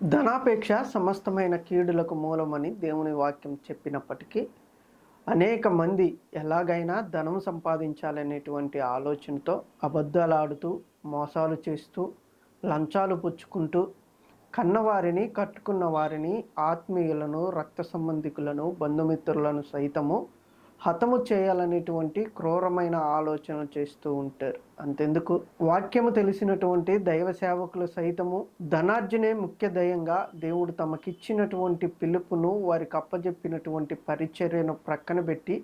ధనాపేక్ష సమస్తమైన కీడులకు మూలమని దేవుని వాక్యం చెప్పినప్పటికీ అనేక మంది ఎలాగైనా ధనం సంపాదించాలనేటువంటి ఆలోచనతో అబద్ధాలాడుతూ మోసాలు చేస్తూ లంచాలు పుచ్చుకుంటూ కన్నవారిని కట్టుకున్న వారిని ఆత్మీయులను రక్త సంబంధికులను బంధుమిత్రులను సైతము హతము చేయాలనేటువంటి క్రూరమైన ఆలోచన చేస్తూ ఉంటారు. అంతెందుకు? వాక్యము తెలిసినటువంటి దైవ సేవకులు సైతము ధనార్జనే ముఖ్య దయంగా దేవుడు తమకిచ్చినటువంటి పిలుపును వారికి అప్పజెప్పినటువంటి పరిచర్యను ప్రక్కన పెట్టి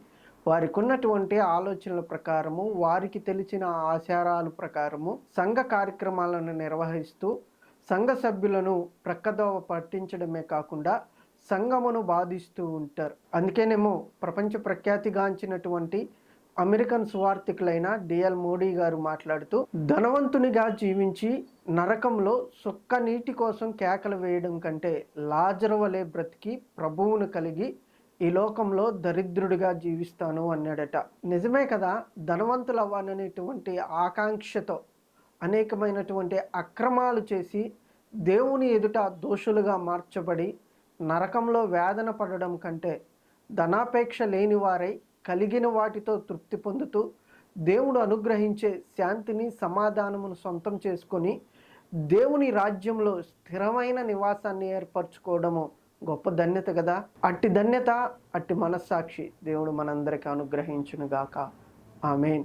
వారికి ఉన్నటువంటి ఆలోచనల ప్రకారము వారికి తెలిసిన ఆచారాల ప్రకారము సంఘ కార్యక్రమాలను నిర్వహిస్తూ సంఘ సభ్యులను ప్రక్కదోవ పట్టించడమే కాకుండా సంగమును బాధిస్తూ ఉంటారు. అందుకేనేమో ప్రపంచ ప్రఖ్యాతిగాంచినటువంటి అమెరికన్ సువార్థికులైన డిఎల్ మోడీ గారు మాట్లాడుతూ ధనవంతునిగా జీవించి నరకంలో సుక్క నీటి కోసం కేకలు వేయడం కంటే లాజరవలే బ్రతికి ప్రభువును కలిగి ఈ లోకంలో దరిద్రుడిగా జీవిస్తాను అన్నాడట. నిజమే కదా ధనవంతులు అవ్వాలనేటువంటి ఆకాంక్షతో అనేకమైనటువంటి అక్రమాలు చేసి దేవుని ఎదుట దోషులుగా మార్చబడి నరకంలో వేదన పడడం కంటే ధనాపేక్ష లేని వారై కలిగిన వాటితో తృప్తి పొందుతూ దేవుడు అనుగ్రహించే శాంతిని సమాధానమును సొంతం చేసుకొని దేవుని రాజ్యంలో స్థిరమైన నివాసాన్ని ఏర్పరచుకోవడము గొప్ప ధన్యత కదా. అట్టి ధన్యత అట్టి మనస్సాక్షి దేవుడు మనందరికీ అనుగ్రహించునుగాక. ఆమెన్.